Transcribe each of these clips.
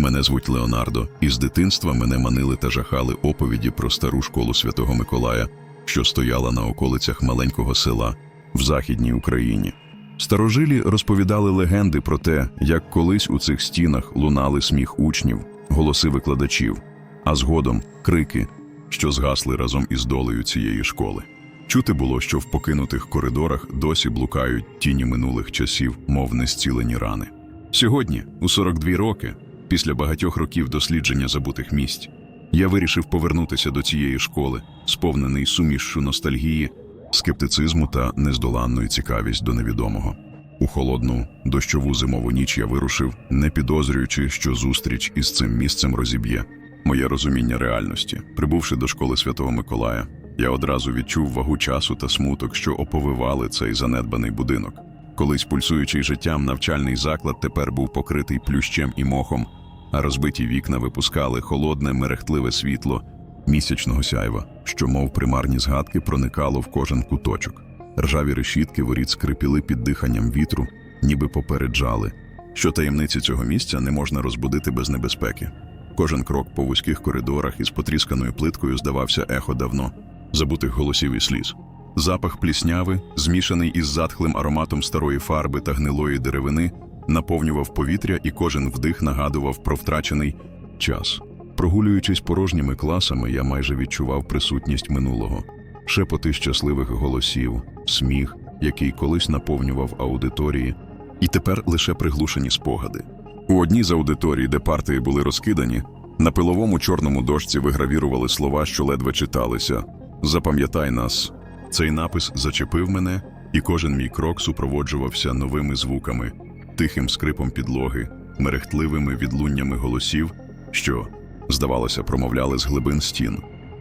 Мене звуть Леонардо, і з дитинства мене манили та жахали оповіді про стару школу Святого Миколая, що стояла на околицях маленького села в Західній Україні. Старожилі розповідали легенди про те, як колись у цих стінах лунали сміх учнів, голоси викладачів, а згодом крики, що згасли разом із долею цієї школи. Чути було, що в покинутих коридорах досі блукають тіні минулих часів, мов незцілені рани. Сьогодні, у 42 роки, після багатьох років дослідження забутих місць, я вирішив повернутися до цієї школи, сповнений сумішшу ностальгії, скептицизму та нездоланної цікавість до невідомого. У холодну, дощову зимову ніч я вирушив, не підозрюючи, що зустріч із цим місцем розіб'є моє розуміння реальності. Прибувши до школи Святого Миколая, я одразу відчув вагу часу та смуток, що оповивали цей занедбаний будинок. Колись пульсуючий життям навчальний заклад тепер був покритий плющем і мохом, а розбиті вікна випускали холодне, мерехтливе світло місячного сяйва, що, мов примарні згадки, проникало в кожен куточок. Ржаві решітки воріт скрипіли під диханням вітру, ніби попереджали, що таємниці цього місця не можна розбудити без небезпеки. Кожен крок по вузьких коридорах із потрісканою плиткою здавався ехо давно, забутих голосів і сліз. Запах плісняви, змішаний із затхлим ароматом старої фарби та гнилої деревини, наповнював повітря, і кожен вдих нагадував про втрачений час. Прогулюючись порожніми класами, я майже відчував присутність минулого, шепоти щасливих голосів, сміх, який колись наповнював аудиторії, і тепер лише приглушені спогади. У одній з аудиторій, де партії були розкидані, на пиловому чорному дошці вигравірували слова, що ледве читалися. Запам'ятай нас. Цей напис зачепив мене, і кожен мій крок супроводжувався новими звуками, тихим скрипом підлоги, мерехтливими відлуннями голосів, що, здавалося, промовляли з глибин стін.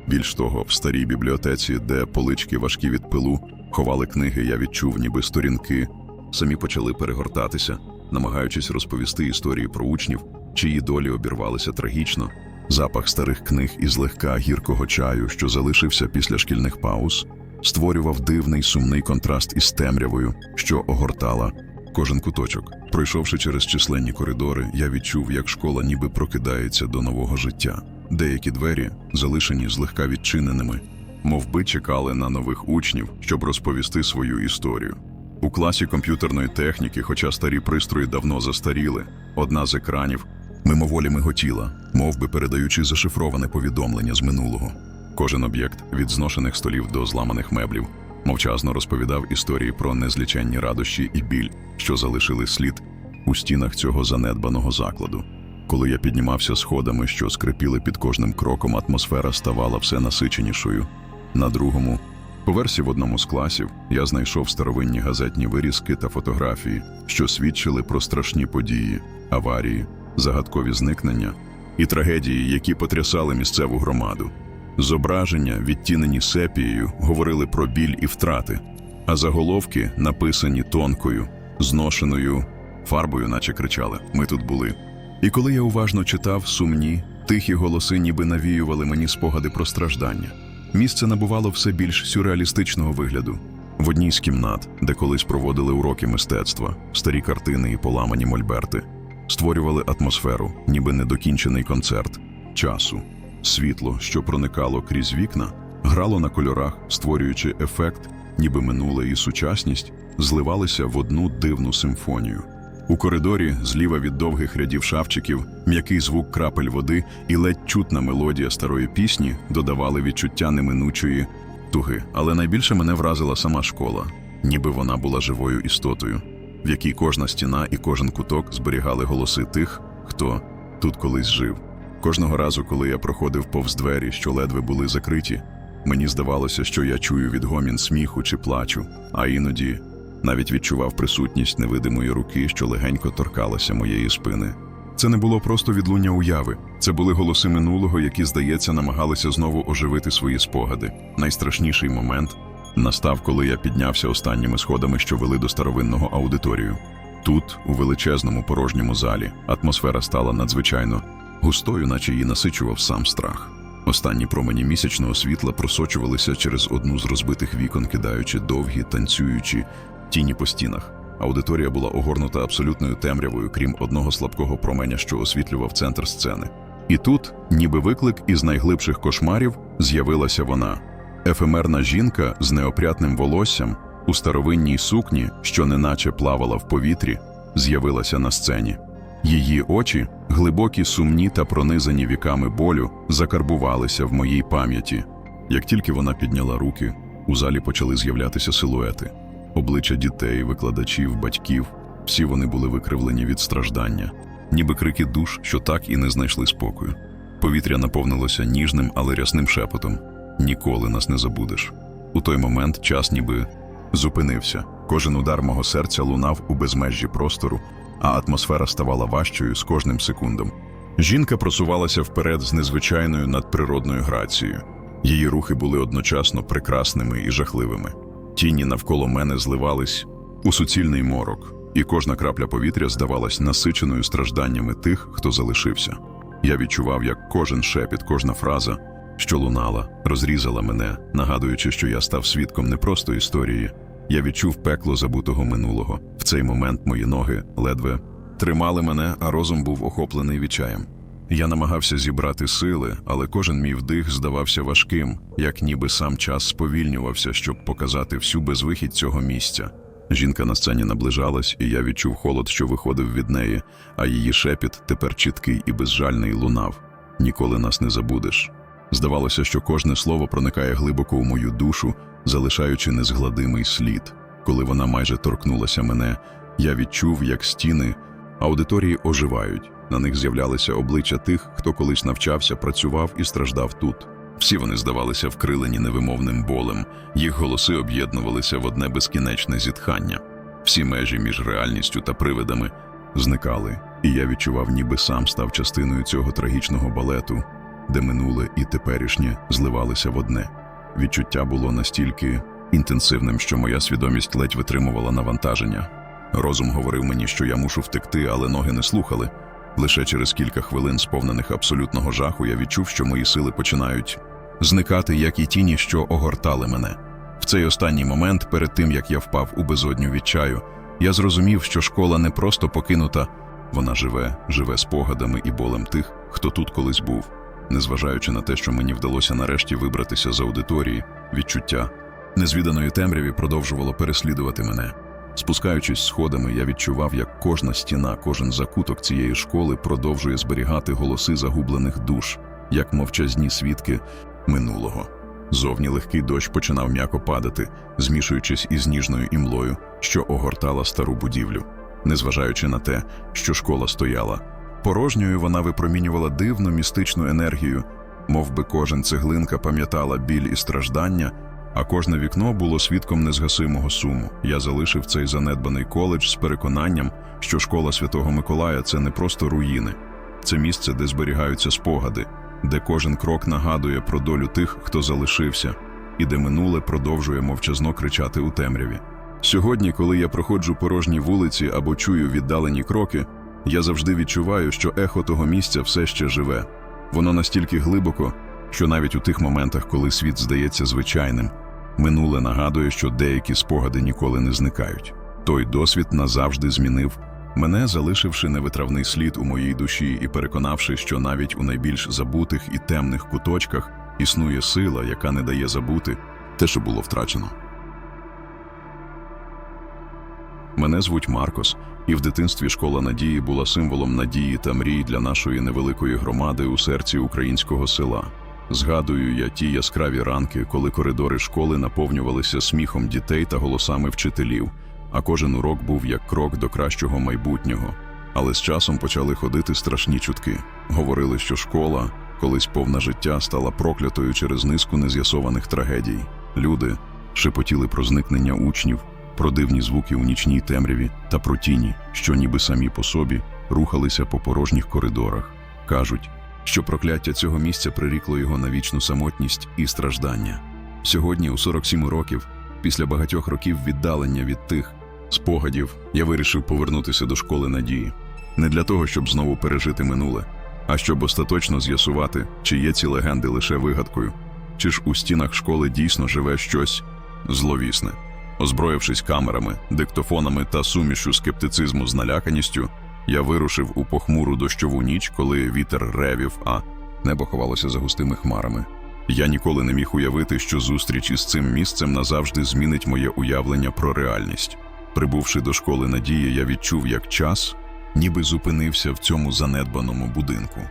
Більш того, в старій бібліотеці, де полички важкі від пилу, ховали книги, я відчув, ніби сторінки, самі почали перегортатися, намагаючись розповісти історії про учнів, чиї долі обірвалися трагічно. Запах старих книг і злегка гіркого чаю, що залишився після шкільних пауз, створював дивний сумний контраст із темрявою, що огортала кожен куточок. Пройшовши через численні коридори, я відчув, як школа ніби прокидається до нового життя. Деякі двері, залишені злегка відчиненими, мов би чекали на нових учнів, щоб розповісти свою історію. У класі комп'ютерної техніки, хоча старі пристрої давно застаріли, одна з екранів мимоволі миготіла, мов би передаючи зашифроване повідомлення з минулого. Кожен об'єкт від зношених столів до зламаних меблів мовчазно розповідав історії про незліченні радощі і біль, що залишили слід у стінах цього занедбаного закладу. Коли я піднімався сходами, що скрипіли під кожним кроком, атмосфера ставала все насиченішою. На другому поверсі в одному з класів я знайшов старовинні газетні вирізки та фотографії, що свідчили про страшні події, аварії, загадкові зникнення і трагедії, які потрясали місцеву громаду. Зображення, відтінені сепією, говорили про біль і втрати, а заголовки, написані тонкою, зношеною фарбою, наче кричали: Ми тут були. І коли я уважно читав сумні, тихі голоси, ніби навіювали мені спогади про страждання. Місце набувало все більш сюрреалістичного вигляду. В одній з кімнат, де колись проводили уроки мистецтва, старі картини і поламані мольберти, створювали атмосферу, ніби недокінчений концерт часу. Світло, що проникало крізь вікна, грало на кольорах, створюючи ефект, ніби минуле і сучасність зливалися в одну дивну симфонію. У коридорі, зліва від довгих рядів шафчиків, м'який звук крапель води і ледь чутна мелодія старої пісні додавали відчуття неминучої туги. Але найбільше мене вразила сама школа, ніби вона була живою істотою, в якій кожна стіна і кожен куток зберігали голоси тих, хто тут колись жив. Кожного разу, коли я проходив повз двері, що ледве були закриті, мені здавалося, що я чую відгомін сміху чи плачу, а іноді навіть відчував присутність невидимої руки, що легенько торкалася моєї спини. Це не було просто відлуння уяви, це були голоси минулого, які, здається, намагалися знову оживити свої спогади. Найстрашніший момент настав, коли я піднявся останніми сходами, що вели до старовинного аудиторію. Тут, у величезному порожньому залі, атмосфера стала надзвичайно густою, наче її насичував сам страх. Останні промені місячного світла просочувалися через одну з розбитих вікон, кидаючи довгі, танцюючі тіні по стінах. Аудиторія була огорнута абсолютною темрявою, крім одного слабкого променя, що освітлював центр сцени. І тут, ніби виклик із найглибших кошмарів, з'явилася вона ефемерна жінка з неопрятним волоссям у старовинній сукні, що неначе плавала в повітрі, з'явилася на сцені. Її очі, глибокі, сумні та пронизані віками болю, закарбувалися в моїй пам'яті. Як тільки вона підняла руки, у залі почали з'являтися силуети. Обличчя дітей, викладачів, батьків всі вони були викривлені від страждання, ніби крики душ, що так і не знайшли спокою. Повітря наповнилося ніжним, але рясним шепотом. Ніколи нас не забудеш. У той момент час ніби зупинився. Кожен удар мого серця лунав у безмежжі простору, а атмосфера ставала важчою з кожним секундом. Жінка просувалася вперед з незвичайною надприродною грацією. Її рухи були одночасно прекрасними і жахливими. Тіні навколо мене зливались у суцільний морок, і кожна крапля повітря здавалась насиченою стражданнями тих, хто залишився. Я відчував, як кожен шепіт, кожна фраза, що лунала, розрізала мене, нагадуючи, що я став свідком не просто історії. Я відчув пекло забутого минулого. В цей момент мої ноги ледве тримали мене, а розум був охоплений відчаєм. Я намагався зібрати сили, але кожен мій вдих здавався важким, як ніби сам час сповільнювався, щоб показати всю безвихідь цього місця. Жінка на сцені наближалась, і я відчув холод, що виходив від неї, а її шепіт тепер чіткий і безжальний лунав. Ніколи нас не забудеш. Здавалося, що кожне слово проникає глибоко у мою душу, залишаючи незгладимий слід. Коли вона майже торкнулася мене, я відчув, як стіни аудиторії оживають. На них з'являлися обличчя тих, хто колись навчався, працював і страждав тут. Всі вони здавалися вкрилені невимовним болем, їх голоси об'єднувалися в одне безкінечне зітхання. Всі межі між реальністю та привидами зникали, і я відчував, ніби сам став частиною цього трагічного балету, де минуле і теперішнє зливалися в одне. Відчуття було настільки інтенсивним, що моя свідомість ледь витримувала навантаження. Розум говорив мені, що я мушу втекти, але ноги не слухали. Лише через кілька хвилин, сповнених абсолютного жаху, я відчув, що мої сили починають зникати, як і тіні, що огортали мене. В цей останній момент, перед тим як я впав у безодню відчаю, я зрозумів, що школа не просто покинута, вона живе, живе спогадами і болем тих, хто тут колись був. Незважаючи на те, що мені вдалося нарешті вибратися з аудиторії, відчуття незвіданої темряві продовжувало переслідувати мене. Спускаючись сходами, я відчував, як кожна стіна, кожен закуток цієї школи продовжує зберігати голоси загублених душ, як мовчазні свідки минулого. Зовні легкий дощ починав м'яко падати, змішуючись із ніжною імлою, що огортала стару будівлю. Незважаючи на те, що школа стояла, порожньою вона випромінювала дивну містичну енергію, мов би кожен цеглинка пам'ятала біль і страждання, а кожне вікно було свідком незгасимого суму. Я залишив цей занедбаний коледж з переконанням, що школа Святого Миколая це не просто руїни, це місце, де зберігаються спогади, де кожен крок нагадує про долю тих, хто залишився, і де минуле продовжує мовчазно кричати у темряві. Сьогодні, коли я проходжу порожні вулиці або чую віддалені кроки, я завжди відчуваю, що ехо того місця все ще живе. Воно настільки глибоко, що навіть у тих моментах, коли світ здається звичайним, минуле нагадує, що деякі спогади ніколи не зникають. Той досвід назавжди змінив мене, залишивши невитравний слід у моїй душі і переконавши, що навіть у найбільш забутих і темних куточках існує сила, яка не дає забути те, що було втрачено. Мене звуть Маркос, і в дитинстві школа надії була символом надії та мрій для нашої невеликої громади у серці українського села. Згадую я ті яскраві ранки, коли коридори школи наповнювалися сміхом дітей та голосами вчителів, а кожен урок був як крок до кращого майбутнього. Але з часом почали ходити страшні чутки. Говорили, що школа, колись повна життя, стала проклятою через низку нез'ясованих трагедій. Люди шепотіли про зникнення учнів, про дивні звуки у нічній темряві та про тіні, що ніби самі по собі рухалися по порожніх коридорах. Кажуть, що прокляття цього місця прирікло його на вічну самотність і страждання. Сьогодні, у 47 років, після багатьох років віддалення від тих спогадів, я вирішив повернутися до школи надії. Не для того, щоб знову пережити минуле, а щоб остаточно з'ясувати, чи є ці легенди лише вигадкою, чи ж у стінах школи дійсно живе щось зловісне. Озброївшись камерами, диктофонами та сумішю скептицизму з наляканістю, я вирушив у похмуру дощову ніч, коли вітер ревів, а небо ховалося за густими хмарами. Я ніколи не міг уявити, що зустріч із цим місцем назавжди змінить моє уявлення про реальність. Прибувши до школи надії, я відчув, як час ніби зупинився в цьому занедбаному будинку.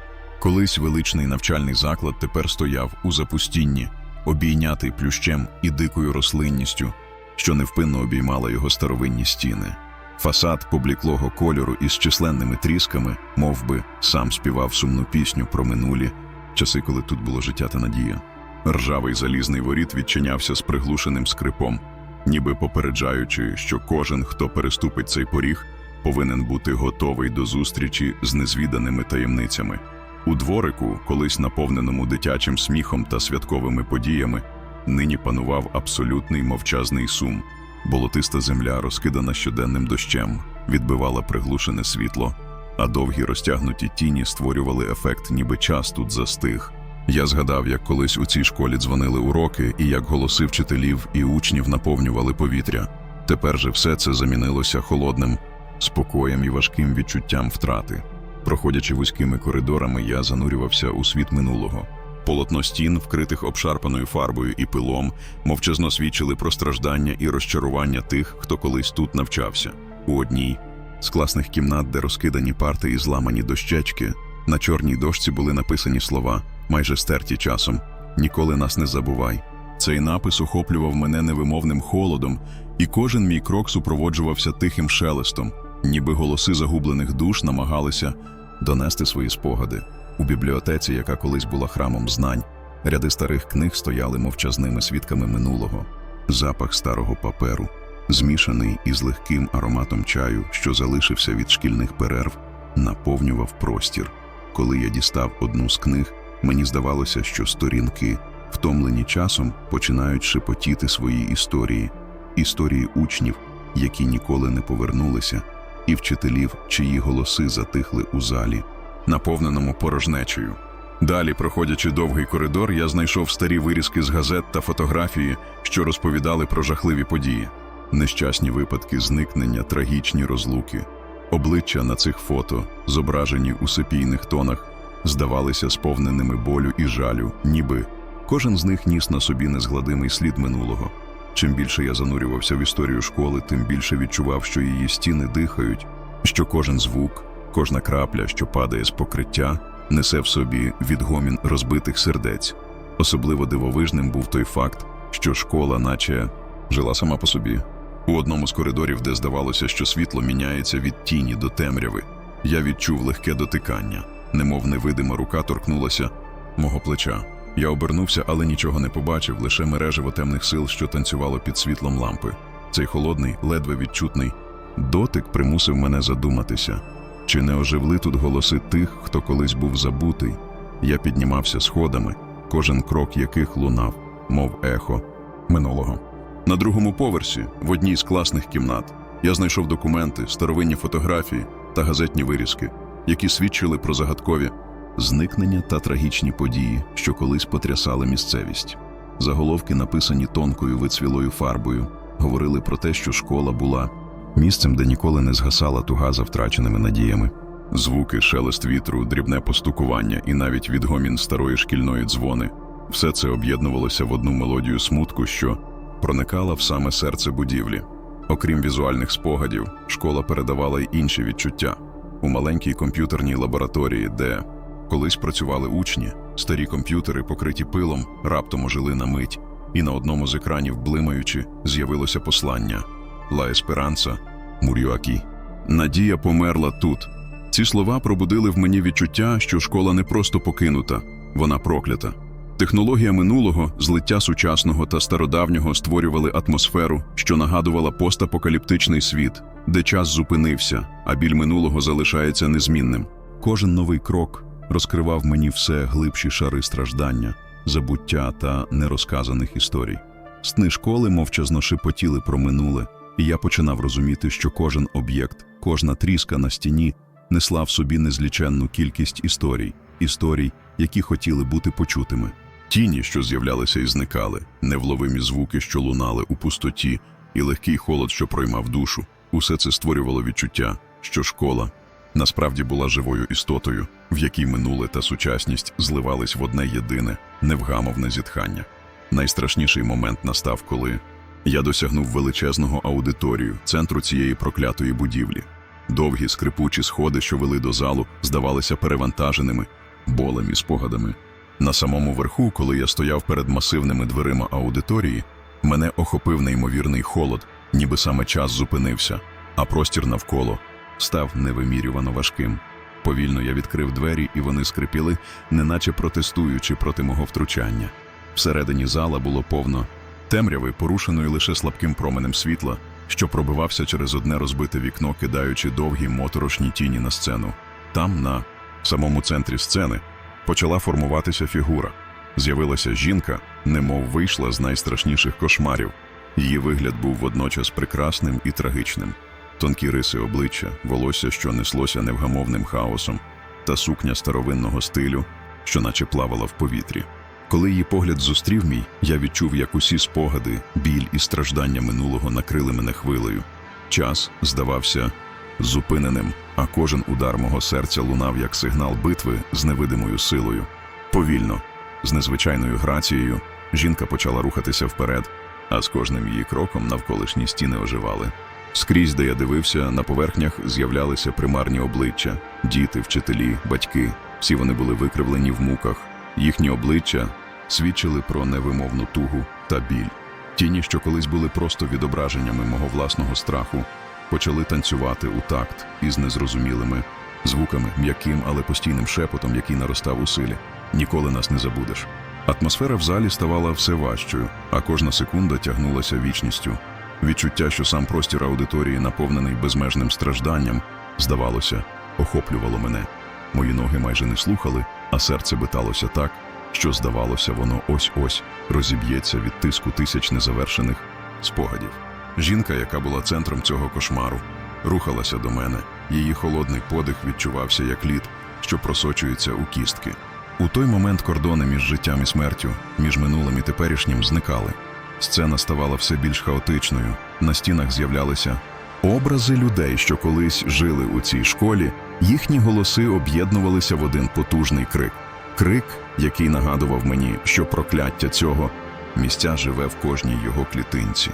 Колись величний навчальний заклад тепер стояв у запустінні, обійнятий плющем і дикою рослинністю, що невпинно обіймала його старовинні стіни. Фасад побліклого кольору із численними трісками, мов би, сам співав сумну пісню про минулі часи, коли тут було життя та надія. Ржавий залізний воріт відчинявся з приглушеним скрипом, ніби попереджаючи, що кожен, хто переступить цей поріг, повинен бути готовий до зустрічі з незвіданими таємницями. У дворику, колись наповненому дитячим сміхом та святковими подіями, нині панував абсолютний мовчазний сум. Болотиста земля, розкидана щоденним дощем, відбивала приглушене світло, а довгі розтягнуті тіні створювали ефект, ніби час тут застиг. Я згадав, як колись у цій школі дзвонили уроки, і як голоси вчителів і учнів наповнювали повітря. Тепер же все це замінилося холодним спокоєм і важким відчуттям втрати. Проходячи вузькими коридорами, я занурювався у світ минулого. Полотно стін, вкритих обшарпаною фарбою і пилом, мовчазно свідчили про страждання і розчарування тих, хто колись тут навчався. У одній з класних кімнат, де розкидані парти і зламані дощечки, на чорній дошці були написані слова, майже стерті часом Ніколи нас не забувай. Цей напис охоплював мене невимовним холодом, і кожен мій крок супроводжувався тихим шелестом, ніби голоси загублених душ намагалися донести свої спогади. У бібліотеці, яка колись була храмом знань, ряди старих книг стояли мовчазними свідками минулого, запах старого паперу, змішаний із легким ароматом чаю, що залишився від шкільних перерв, наповнював простір. Коли я дістав одну з книг, мені здавалося, що сторінки, втомлені часом, починають шепотіти свої історії, історії учнів, які ніколи не повернулися, і вчителів, чиї голоси затихли у залі, наповненому порожнечею. Далі, проходячи довгий коридор, я знайшов старі вирізки з газет та фотографії, що розповідали про жахливі події, нещасні випадки зникнення, трагічні розлуки. Обличчя на цих фото, зображені у сепійних тонах, здавалися сповненими болю і жалю, ніби кожен з них ніс на собі незгладимий слід минулого. Чим більше я занурювався в історію школи, тим більше відчував, що її стіни дихають, що кожен звук, кожна крапля, що падає з покриття, несе в собі відгомін розбитих сердець. Особливо дивовижним був той факт, що школа, наче жила сама по собі. У одному з коридорів, де здавалося, що світло міняється від тіні до темряви, я відчув легке дотикання, немов невидима рука торкнулася мого плеча. Я обернувся, але нічого не побачив, лише мережево темних сил, що танцювало під світлом лампи. Цей холодний, ледве відчутний дотик примусив мене задуматися, чи не оживли тут голоси тих, хто колись був забутий. Я піднімався сходами, кожен крок яких лунав, мов ехо минулого. На другому поверсі, в одній з класних кімнат, я знайшов документи, старовинні фотографії та газетні вирізки, які свідчили про загадкові зникнення та трагічні події, що колись потрясали місцевість. Заголовки, написані тонкою вицвілою фарбою, говорили про те, що школа була місцем, де ніколи не згасала туга за втраченими надіями. Звуки, шелест вітру, дрібне постукування і навіть відгомін старої шкільної дзвони все це об'єднувалося в одну мелодію смутку, що проникала в саме серце будівлі. Окрім візуальних спогадів, школа передавала й інші відчуття у маленькій комп'ютерній лабораторії, де колись працювали учні, старі комп'ютери, покриті пилом, раптом ожили на мить, і на одному з екранів, блимаючи, з'явилося послання Ла Есперанса Мурюакі. Надія померла тут. Ці слова пробудили в мені відчуття, що школа не просто покинута, вона проклята. Технологія минулого, злиття сучасного та стародавнього створювали атмосферу, що нагадувала постапокаліптичний світ, де час зупинився, а біль минулого залишається незмінним. Кожен новий крок розкривав мені все глибші шари страждання, забуття та нерозказаних історій. Сни школи мовчазно шепотіли про минуле, і я починав розуміти, що кожен об'єкт, кожна тріска на стіні несла в собі незліченну кількість історій, історій, які хотіли бути почутими. Тіні, що з'являлися і зникали, невловимі звуки, що лунали у пустоті, і легкий холод, що проймав душу. Усе це створювало відчуття, що школа насправді була живою істотою, в якій минуле та сучасність зливались в одне єдине, невгамовне зітхання. Найстрашніший момент настав, коли я досягнув величезного аудиторію, центру цієї проклятої будівлі. Довгі скрипучі сходи, що вели до залу, здавалися перевантаженими болем і спогадами. На самому верху, коли я стояв перед масивними дверима аудиторії, мене охопив неймовірний холод, ніби саме час зупинився, а простір навколо став невимірювано важким. Повільно я відкрив двері, і вони скрипіли, неначе протестуючи проти мого втручання. Всередині зала було повно темряви, порушеної лише слабким променем світла, що пробивався через одне розбите вікно, кидаючи довгі моторошні тіні на сцену. Там, на самому центрі сцени, почала формуватися фігура. З'явилася жінка, немов вийшла з найстрашніших кошмарів. Її вигляд був водночас прекрасним і трагічним. Тонкі риси обличчя, волосся, що неслося невгамовним хаосом, та сукня старовинного стилю, що наче плавала в повітрі. Коли її погляд зустрів мій, я відчув, як усі спогади, біль і страждання минулого накрили мене хвилею. Час здавався зупиненим, а кожен удар мого серця лунав як сигнал битви з невидимою силою. Повільно, з незвичайною грацією, жінка почала рухатися вперед, а з кожним її кроком навколишні стіни оживали. Скрізь, де я дивився, на поверхнях з'являлися примарні обличчя, діти, вчителі, батьки. Всі вони були викривлені в муках. Їхні обличчя свідчили про невимовну тугу та біль. Тіні, що колись були просто відображеннями мого власного страху, почали танцювати у такт із незрозумілими звуками, м'яким, але постійним шепотом, який наростав у силі. Ніколи нас не забудеш. Атмосфера в залі ставала все важчою, а кожна секунда тягнулася вічністю. Відчуття, що сам простір аудиторії, наповнений безмежним стражданням, здавалося, охоплювало мене. Мої ноги майже не слухали, а серце биталося так, що, здавалося, воно ось-ось розіб'ється від тиску тисяч незавершених спогадів. Жінка, яка була центром цього кошмару, рухалася до мене. Її холодний подих відчувався як лід, що просочується у кістки. У той момент кордони між життям і смертю, між минулим і теперішнім зникали. Сцена ставала все більш хаотичною. На стінах з'являлися образи людей, що колись жили у цій школі. Їхні голоси об'єднувалися в один потужний крик. Крик, який нагадував мені, що прокляття цього місця живе в кожній його клітинці.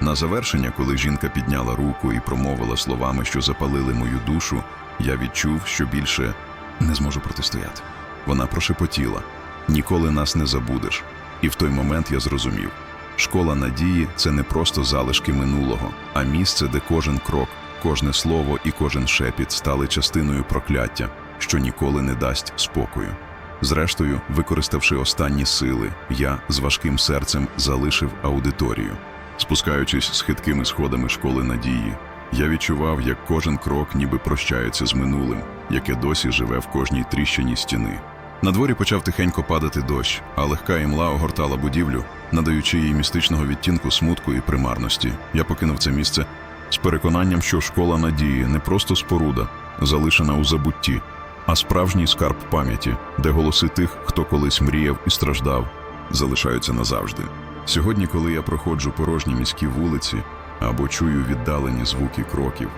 На завершення, коли жінка підняла руку і промовила словами, що запалили мою душу, я відчув, що більше не зможу протистояти. Вона прошепотіла: ніколи нас не забудеш. І в той момент я зрозумів. Школа надії це не просто залишки минулого, а місце, де кожен крок, кожне слово і кожен шепіт стали частиною прокляття, що ніколи не дасть спокою. Зрештою, використавши останні сили, я з важким серцем залишив аудиторію. Спускаючись з хиткими сходами школи надії, я відчував, як кожен крок ніби прощається з минулим, яке досі живе в кожній тріщині стіни. На дворі почав тихенько падати дощ, а легка імла огортала будівлю, надаючи їй містичного відтінку смутку і примарності. Я покинув це місце з переконанням, що школа надії не просто споруда, залишена у забутті, а справжній скарб пам'яті, де голоси тих, хто колись мріяв і страждав, залишаються назавжди. Сьогодні, коли я проходжу порожні міські вулиці або чую віддалені звуки кроків,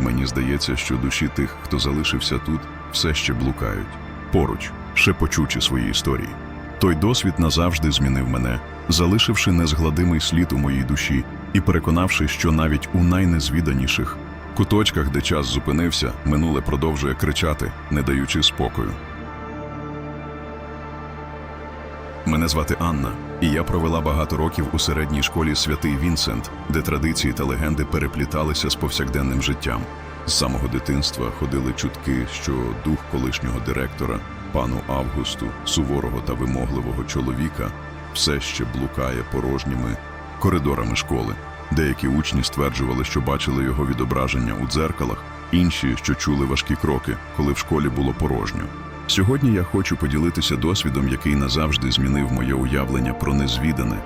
мені здається, що душі тих, хто залишився тут, все ще блукають поруч, шепочучи свої історії. Той досвід назавжди змінив мене, залишивши незгладимий слід у моїй душі і переконавши, що навіть у найнезвіданіших куточках, де час зупинився, минуле продовжує кричати, не даючи спокою. Мене звати Анна, і я провела багато років у середній школі Святий Вінсент, де традиції та легенди перепліталися з повсякденним життям. З самого дитинства ходили чутки, що дух колишнього директора, пану Августу, суворого та вимогливого чоловіка, все ще блукає порожніми коридорами школи. Деякі учні стверджували, що бачили його відображення у дзеркалах, інші, що чули важкі кроки, коли в школі було порожньо. Сьогодні я хочу поділитися досвідом, який назавжди змінив моє уявлення про незвідане,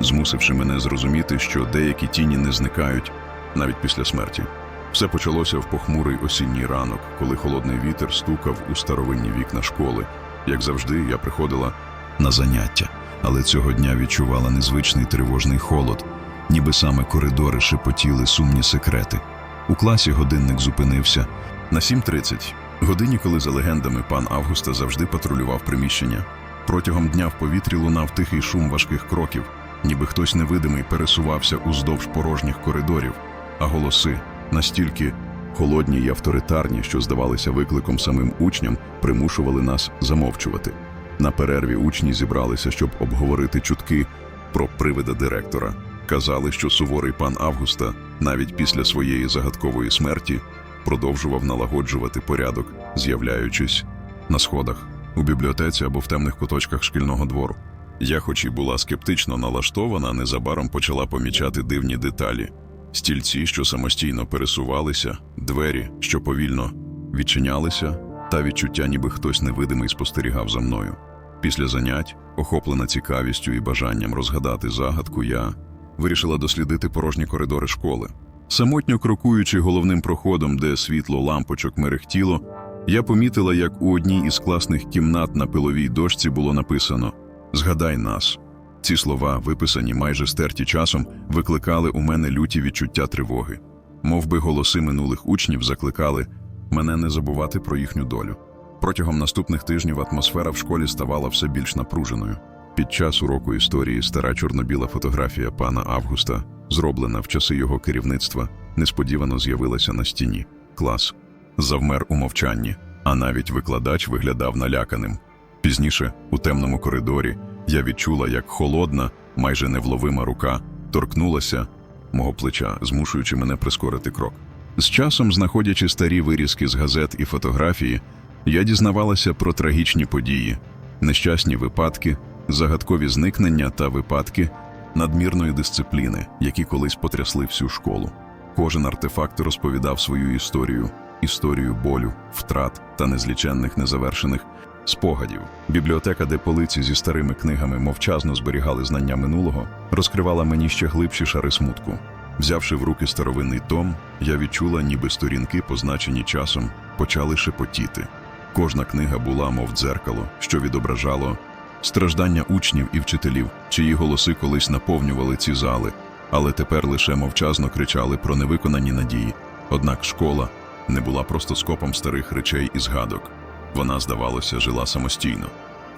змусивши мене зрозуміти, що деякі тіні не зникають навіть після смерті. Все почалося в похмурий осінній ранок, коли холодний вітер стукав у старовинні вікна школи. Як завжди, я приходила на заняття, але цього дня відчувала незвичний тривожний холод, ніби саме коридори шепотіли сумні секрети. У класі годинник зупинився на 7.30, годині, коли за легендами пан Августа завжди патрулював приміщення. Протягом дня в повітрі лунав тихий шум важких кроків, ніби хтось невидимий пересувався уздовж порожніх коридорів, а голоси настільки холодні й авторитарні, що здавалися викликом самим учням, примушували нас замовчувати. На перерві учні зібралися, щоб обговорити чутки про привида директора. Казали, що суворий пан Августа, навіть після своєї загадкової смерті, продовжував налагоджувати порядок, з'являючись на сходах, у бібліотеці або в темних куточках шкільного двору. Я, хоч і була скептично налаштована, незабаром почала помічати дивні деталі: стільці, що самостійно пересувалися, двері, що повільно відчинялися, та відчуття, ніби хтось невидимий спостерігав за мною. Після занять, охоплена цікавістю і бажанням розгадати загадку, я вирішила дослідити порожні коридори школи. Самотньо крокуючи головним проходом, де світло лампочок мерехтіло, я помітила, як у одній із класних кімнат на пиловій дошці було написано Згадай нас. Ці слова, виписані майже стерті часом, викликали у мене люті відчуття тривоги. Мов би голоси минулих учнів закликали мене не забувати про їхню долю. Протягом наступних тижнів атмосфера в школі ставала все більш напруженою. Під час уроку історії стара чорно-біла фотографія пана Августа, зроблена в часи його керівництва, несподівано з'явилася на стіні. Клас завмер у мовчанні, а навіть викладач виглядав наляканим. Пізніше, у темному коридорі, я відчула, як холодна, майже невловима рука торкнулася мого плеча, змушуючи мене прискорити крок. З часом, знаходячи старі вирізки з газет і фотографії, я дізнавалася про трагічні події, нещасні випадки, загадкові зникнення та випадки надмірної дисципліни, які колись потрясли всю школу. Кожен артефакт розповідав свою історію, історію болю, втрат та незліченних незавершених спогадів. Бібліотека, де полиці зі старими книгами мовчазно зберігали знання минулого, розкривала мені ще глибші шари смутку. Взявши в руки старовинний том, я відчула, ніби сторінки, позначені часом, почали шепотіти. Кожна книга була, мов дзеркало, що відображало страждання учнів і вчителів, чиї голоси колись наповнювали ці зали, але тепер лише мовчазно кричали про невиконані надії. Однак школа не була просто скопом старих речей і згадок. Вона, здавалося, жила самостійно.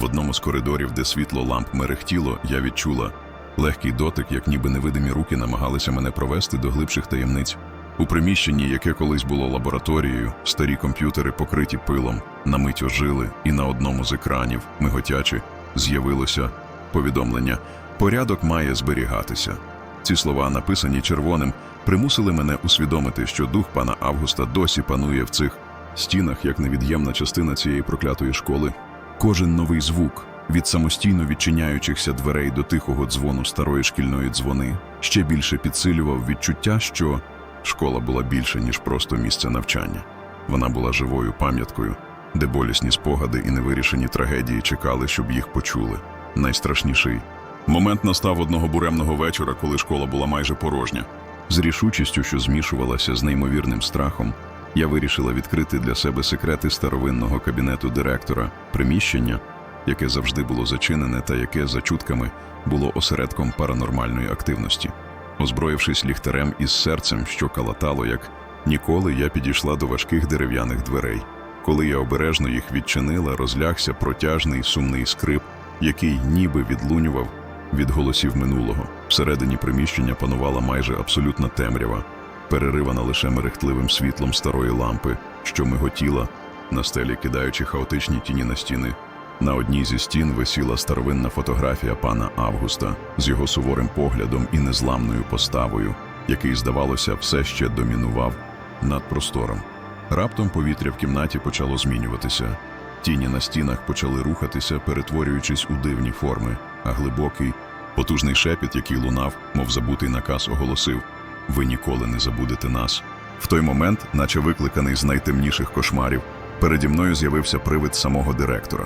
В одному з коридорів, де світло ламп мерехтіло, я відчула легкий дотик, як ніби невидимі руки намагалися мене провести до глибших таємниць. У приміщенні, яке колись було лабораторією, старі комп'ютери, покриті пилом, на мить ожили, і на одному з екранів, миготячи, з'явилося повідомлення Порядок має зберігатися. Ці слова, написані червоним, примусили мене усвідомити, що дух пана Августа досі панує в цих стінах як невід'ємна частина цієї проклятої школи. Кожен новий звук, від самостійно відчиняючихся дверей до тихого дзвону старої шкільної дзвони, ще більше підсилював відчуття, що школа була більше, ніж просто місце навчання. Вона була живою пам'яткою, де болісні спогади і невирішені трагедії чекали, щоб їх почули. Найстрашніший момент настав одного буремного вечора, коли школа була майже порожня. З рішучістю, що змішувалася з неймовірним страхом, я вирішила відкрити для себе секрети старовинного кабінету директора, приміщення, яке завжди було зачинене та яке, за чутками, було осередком паранормальної активності. Озброївшись ліхтарем із серцем, що калатало, як ніколи, я підійшла до важких дерев'яних дверей. Коли я обережно їх відчинила, розлягся протяжний сумний скрип, який ніби відлунював від голосів минулого. Всередині приміщення панувала майже абсолютна темрява, переривана лише мерехтливим світлом старої лампи, що миготіла, на стелі кидаючи хаотичні тіні на стіни. На одній зі стін висіла старовинна фотографія пана Августа з його суворим поглядом і незламною поставою, який, здавалося, все ще домінував над простором. Раптом повітря в кімнаті почало змінюватися. Тіні на стінах почали рухатися, перетворюючись у дивні форми, а глибокий, потужний шепіт, який лунав, мов забутий наказ, оголосив: Ви ніколи не забудете нас. В той момент, наче викликаний з найтемніших кошмарів, переді мною з'явився привид самого директора.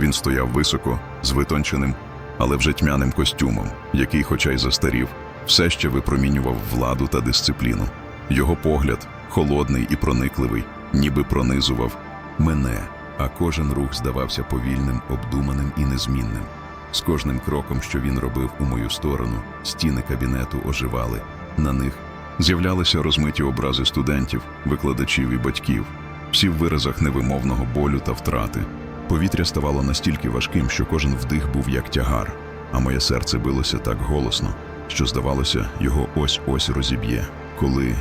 Він стояв високо, з витонченим, але вже тьмяним костюмом, який, хоча й застарів, все ще випромінював владу та дисципліну. Його погляд, холодний і проникливий, ніби пронизував мене, а кожен рух здавався повільним, обдуманим і незмінним. З кожним кроком, що він робив у мою сторону, стіни кабінету оживали. На них з'являлися розмиті образи студентів, викладачів і батьків, всі в виразах невимовного болю та втрати. Повітря ставало настільки важким, що кожен вдих був як тягар, а моє серце билося так голосно, що, здавалося, його ось-ось розіб'є. Коли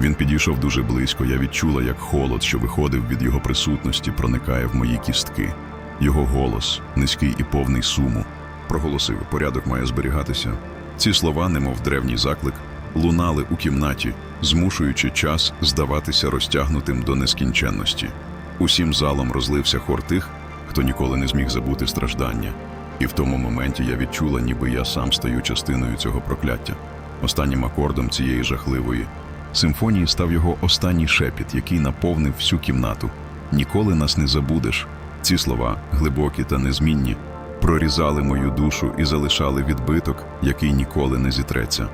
він підійшов дуже близько, я відчула, як холод, що виходив від його присутності, проникає в мої кістки. Його голос, низький і повний суму, проголосив: порядок має зберігатися. Ці слова, немов древній заклик, лунали у кімнаті, змушуючи час здаватися розтягнутим до нескінченності. Усім залом розлився хор тих, хто ніколи не зміг забути страждання. І в тому моменті я відчула, ніби я сам стаю частиною цього прокляття. Останнім акордом цієї жахливої симфонії став його останній шепіт, який наповнив всю кімнату. Ніколи нас не забудеш. Ці слова, глибокі та незмінні, прорізали мою душу і залишали відбиток, який ніколи не зітреться.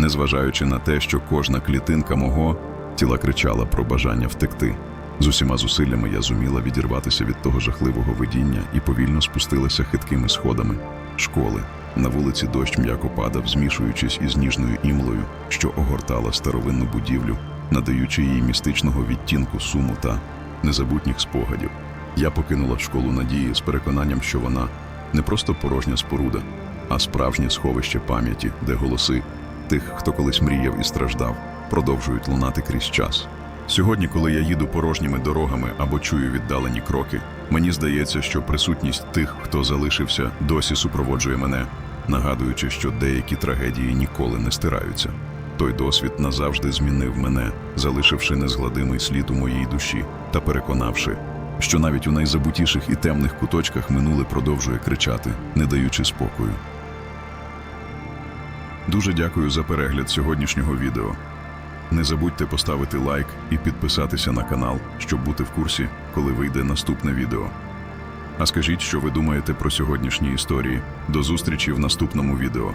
Незважаючи на те, що кожна клітинка мого тіла кричала про бажання втекти. З усіма зусиллями я зуміла відірватися від того жахливого видіння і повільно спустилася хиткими сходами школи. На вулиці дощ м'яко падав, змішуючись із ніжною імлою, що огортала старовинну будівлю, надаючи їй містичного відтінку суму та незабутніх спогадів. Я покинула школу надії з переконанням, що вона не просто порожня споруда, а справжнє сховище пам'яті, де голоси тих, хто колись мріяв і страждав, продовжують лунати крізь час. Сьогодні, коли я їду порожніми дорогами або чую віддалені кроки, мені здається, що присутність тих, хто залишився, досі супроводжує мене, нагадуючи, що деякі трагедії ніколи не стираються. Той досвід назавжди змінив мене, залишивши незгладимий слід у моїй душі та переконавши, що навіть у найзабутіших і темних куточках минуле продовжує кричати, не даючи спокою. Дуже дякую за перегляд сьогоднішнього відео. Не забудьте поставити лайк і підписатися на канал, щоб бути в курсі, коли вийде наступне відео. А скажіть, що ви думаєте про сьогоднішні історії. До зустрічі в наступному відео.